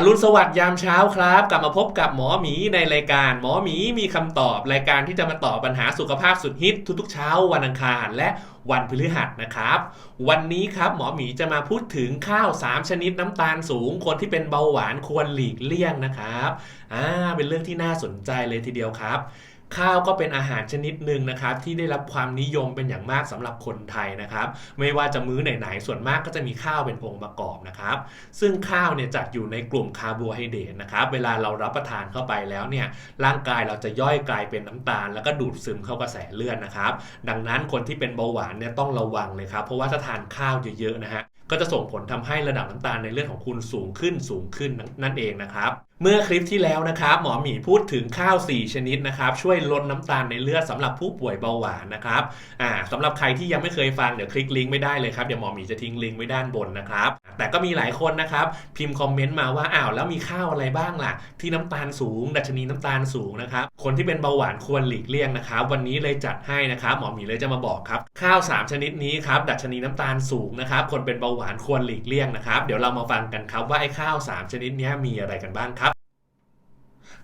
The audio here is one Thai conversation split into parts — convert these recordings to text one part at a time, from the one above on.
อรุณสวัสดิ์ยามเช้าครับ กลับมาพบกับหมอหมีในรายการหมอหมีมีคำตอบรายการที่จะมาตอบปัญหาสุขภาพสุดฮิตทุกๆเช้าวันอังคารและวันพฤหัสนะครับ วันนี้ครับหมอหมีจะมาพูดถึงข้าว 3 ชนิดน้ำตาลสูง คนที่เป็นเบาหวานควรหลีกเลี่ยงนะครับอ่าเป็นเรื่องที่น่าสนใจเลยทีเดียวครับ ข้าวก็เป็นอาหารชนิดหนึ่งนะครับที่ได้รับความนิยมเป็นอย่างมากสำหรับคนไทยนะครับ ไม่ว่าจะมื้อไหนๆส่วนมากก็จะมีข้าวเป็นองค์ประกอบนะครับ ซึ่งข้าวเนี่ยจัดอยู่ในกลุ่มคาร์โบไฮเดรตนะครับเวลาเรารับประทานเข้าไปแล้วเนี่ยร่างกายเราจะย่อยกลายเป็นน้ำตาล แล้วก็ดูดซึมเข้ากระแสเลือดนะครับ ดังนั้นคนที่เป็นเบาหวานเนี่ยต้องระวังเลยครับเพราะว่าถ้าทานข้าวเยอะๆนะฮะก็จะส่งผลทำให้ระดับน้ำตาลในเลือดของคุณสูงขึ้นสูงขึ้นนั่นเองนะครับ เมื่อคลิปที่แล้วนะครับ หมอหมีพูดถึงข้าว 4 ชนิดนะครับ ช่วยลดน้ำตาลในเลือดสำหรับผู้ป่วยเบาหวานนะครับอ่าสำหรับใครที่ยังไม่เคยฟังเดี๋ยวคลิกลิงก์ไม่ได้เลยครับเดี๋ยวหมอหมีจะทิ้งลิงก์ไว้ด้านบนนะครับ แต่ก็มีหลายคนนะครับ พิมพ์คอมเมนต์มาว่าอ้าวแล้วมีข้าวอะไรบ้างล่ะ ที่น้ำตาลสูง ดัชนีน้ำตาลสูงนะครับคนที่เป็นเบาหวานควรหลีกเลี่ยงนะครับ วันนี้เลยจัดให้นะครับ หมอหมีเลยจะมาบอกครับข้าว 3 ชนิดนี้ครับดัชนีน้ำตาลสูงนะครับคนเป็นเบาหวานควรหลีกเลี่ยงนะครับเดี๋ยวเรามาฟังกันครับว่าไอ้ข้าว 3 ชนิดนี้มีอะไรกันบ้างครับ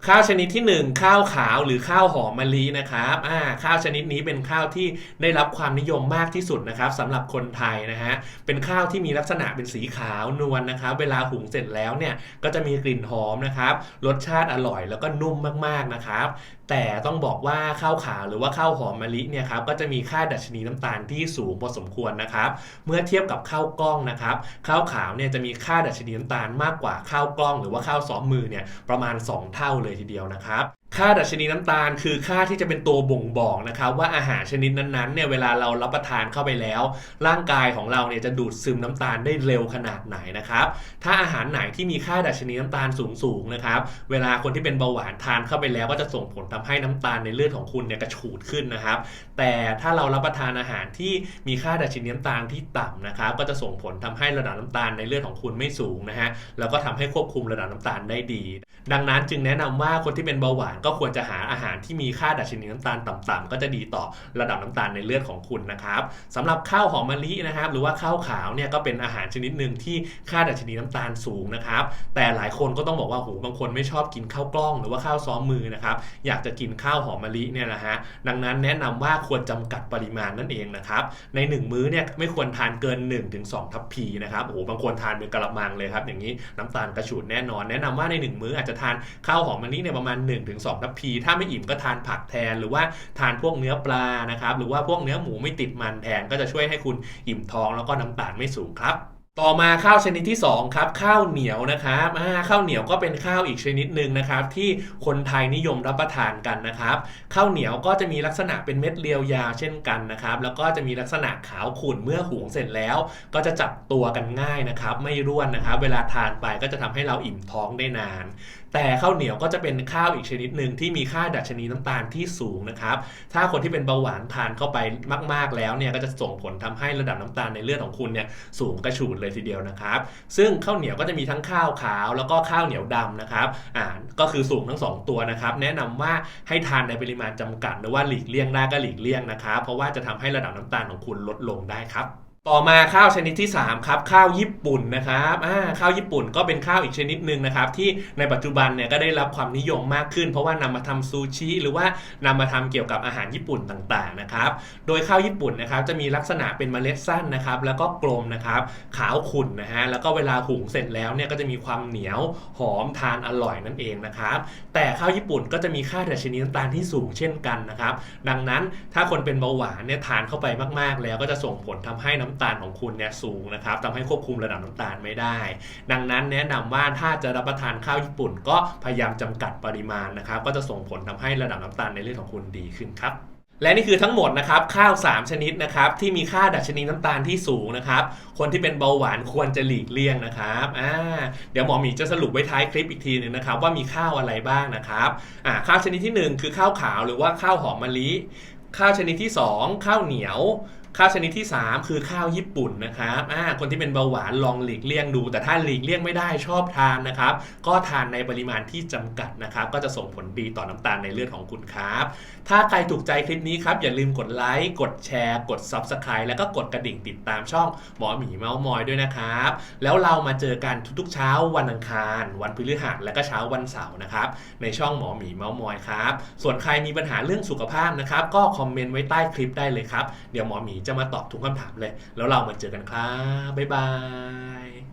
ข้าวชนิดที่ 1 ข้าวขาวหรือข้าวหอมมะลินะครับอ่าข้าวชนิดนี้เป็นข้าวที่ได้รับความนิยมมากที่สุดนะครับสำหรับคนไทยนะฮะเป็นข้าวที่มีลักษณะเป็นสีขาวนวลนะครับ เวลาหุงเสร็จแล้วเนี่ยก็จะมีกลิ่นหอมนะครับรสชาติอร่อยแล้วก็นุ่มมากๆนะครับแต่ต้องบอกว่าข้าวขาวหรือว่าข้าวหอมมะลิเนี่ยครับก็จะมีค่าดัชนีน้ำตาลที่สูงพอสมควรนะครับ เมื่อเทียบกับข้าวกล้องนะครับข้าวขาวเนี่ยจะมีค่าดัชนีน้ำตาลมากกว่าข้าวกล้อง หรือว่าข้าวซ้อมมือเนี่ยประมาณ 2 เท่าเลยทีเดียวนะครับ ค่าดัชนีน้ำตาลคือค่าที่จะเป็นตัวบ่งบอกนะครับว่าอาหารชนิดนั้นๆเนี่ยเวลาเรารับประทานเข้าไปแล้ว ร่างกายของเราเนี่ยจะดูดซึมน้ำตาลได้เร็วขนาดไหนนะครับถ้าอาหารไหนที่มีค่าดัชนีน้ำตาลสูงๆนะครับเวลาคนที่เป็นเบาหวานทานเข้าไปแล้ว ก็จะส่งผลทำให้น้ำตาลในเลือดของคุณเนี่ยกระฉูดขึ้นนะครับ แต่ถ้าเรารับประทานอาหารที่มีค่าดัชนีน้ำตาลที่ต่ำนะครับก็จะส่งผลทำให้ระดับน้ำตาลในเลือดของคุณไม่สูงนะฮะแล้วก็ทำให้ควบคุมระดับน้ำตาลได้ดี ดังนั้นจึงแนะนำว่าคนที่เป็นเบาหวานก็ควรจะหาอาหารที่มีค่าดัชนีน้ำตาลต่ำๆก็จะดีต่อระดับน้ำตาลในเลือดของคุณนะครับสำหรับข้าวหอมมะลินะครับ หรือว่าข้าวขาวเนี่ยก็เป็นอาหารชนิดหนึ่งที่ค่าดัชนีน้ำตาลสูงนะครับ แต่หลายคนก็ต้องบอกว่าโหบางคนไม่ชอบกินข้าวกล้องหรือว่าข้าวซ้อมมือนะครับอยากจะกินข้าวหอมมะลิเนี่ยนะฮะดังนั้นแนะนำว่าควรจำกัดปริมาณนั่นเองนะครับใน 1 มื้อเนี่ยไม่ควรทานเกิน 1-2 ทัพพีนะครับโอ้โหบางคนทานเป็นกระมังเลยครับอย่างนี้น้ำตาลกระฉูดแน่นอน แนะนำว่าใน 1 มื้ออาจจะทานข้าวหอมมะลิเนี่ยประมาณ 1-2ทัพพีถ้าไม่อิ่มก็ทานผักแทน หรือว่าทานพวกเนื้อปลานะครับหรือว่าพวกเนื้อหมูไม่ติดมันแทนก็จะช่วยให้คุณอิ่มท้องแล้วก็น้ำตาลไม่สูงครับ ต่อมาข้าวชนิดที่2ครับข้าวเหนียวนะครับข้าวเหนียวก็เป็นข้าวอีกชนิดหนึ่งนะครับ ที่คนไทยนิยมรับประทานกันนะครับ ข้าวเหนียวก็จะมีลักษณะเป็นเม็ดเรียวยาวเช่นกันนะครับ แล้วก็จะมีลักษณะขาวขุ่นเมื่อหุงเสร็จแล้ว ก็จะจับตัวกันง่ายนะครับ ไม่ร่วนนะครับ เวลาทานไปก็จะทำให้เราอิ่มท้องได้นาน แต่ข้าวเหนียวก็จะเป็นข้าวอีกชนิดหนึ่งที่มีค่าดัชนีน้ำตาลที่สูงนะครับ ถ้าคนที่เป็นเบาหวานทานเข้าไปมาก ๆแล้วเนี่ยก็จะส่งผลทำให้ระดับน้ำตาลในเลือดของคุณเนี่ยสูงกระฉูดเลยทีเดียวนะครับ ซึ่งข้าวเหนียวก็จะมีทั้งข้าวขาว แล้วก็ข้าวเหนียวดำนะครับอ่าก็คือสูงทั้งสองตัวนะครับ แนะนำว่าให้ทานในปริมาณจำกัดหรือว่าหลีกเลี่ยงได้ก็หลีกเลี่ยงนะครับ เพราะว่าจะทำให้ระดับน้ำตาลของคุณลดลงได้ครับ ต่อมาข้าวชนิดที่3ครับข้าวญี่ปุ่นนะครับอ่าข้าวญี่ปุ่นก็เป็นข้าวอีกชนิดหนึ่งนะครับที่ในปัจจุบันเนี่ยก็ได้รับความนิยมมากขึ้น เพราะว่านำมาทำซูชิหรือว่านำมาทำเกี่ยวกับอาหารญี่ปุ่นต่างๆนะครับโดยข้าวญี่ปุ่นนะครับจะมีลักษณะเป็นเมล็ดสั้นนะครับแล้วก็กลมนะครับขาวขุ่นนะฮะแล้วก็เวลาหุงเสร็จแล้วเนี่ยก็จะมีความเหนียวหอมทานอร่อยนั่นเองนะครับแต่ข้าวญี่ปุ่นก็จะมีค่าดัชนีน้ำตาลที่สูงเช่นกันนะครับดังนั้นถ้าคนเป็นเบาหวานเนี่ยทานเข้าไปมาก ๆ แล้วก็จะส่งผลทำให้น้ำตาลของคุณเนี่ยสูงนะครับทำให้ควบคุมระดับน้ำตาลไม่ได้ ดังนั้นแนะนำว่าถ้าจะรับประทานข้าวญี่ปุ่น ก็พยายามจำกัดปริมาณนะครับ ก็จะส่งผลทำให้ระดับน้ำตาลในเลือดของคุณดีขึ้นครับและนี่คือทั้งหมดนะครับข้าว 3 ชนิดนะครับที่มีค่าดัชนีน้ำตาลที่สูงนะครับคนที่เป็นเบาหวานควรจะหลีกเลี่ยงนะครับอ่าเดี๋ยวหมอหมีจะสรุปไว้ท้ายคลิปอีกทีหนึ่งนะครับว่ามีข้าวอะไรบ้างนะครับอ่าข้าวชนิดที่ 1 คือข้าวขาวหรือว่าข้าวหอมมะลิ ข้าวชนิดที่ 2 ข้าวเหนียว ข้าวชนิดที่ 3 คือข้าวญี่ปุ่นนะครับอ่าคนที่เป็นเบาหวานลองหลีกเลี่ยงดู แต่ถ้าหลีกเลี่ยงไม่ได้ชอบทานนะครับ ก็ทานในปริมาณที่จำกัดนะครับ ก็จะส่งผลดีต่อน้ำตาลในเลือดของคุณครับ ถ้าใครถูกใจคลิปนี้ครับ อย่าลืมกดไลค์ กดแชร์ กด Subscribe แล้วก็กดกระดิ่งติดตามช่องหมอหมีเมาส์มอยด้วยนะครับ แล้วเรามาเจอกันทุกๆเช้าวันอังคาร วันพฤหัสและก็เช้าวันเสาร์นะครับ ในช่องหมอหมีเมาส์มอยครับ ส่วนใครมีปัญหาเรื่องสุขภาพนะครับ ก็คอมเมนต์ไว้ใต้คลิปได้เลยครับ เดี๋ยวหมอหมีจะมาตอบทุกคำถามเลย แล้วเรามาเจอกันครับ บ๊ายบาย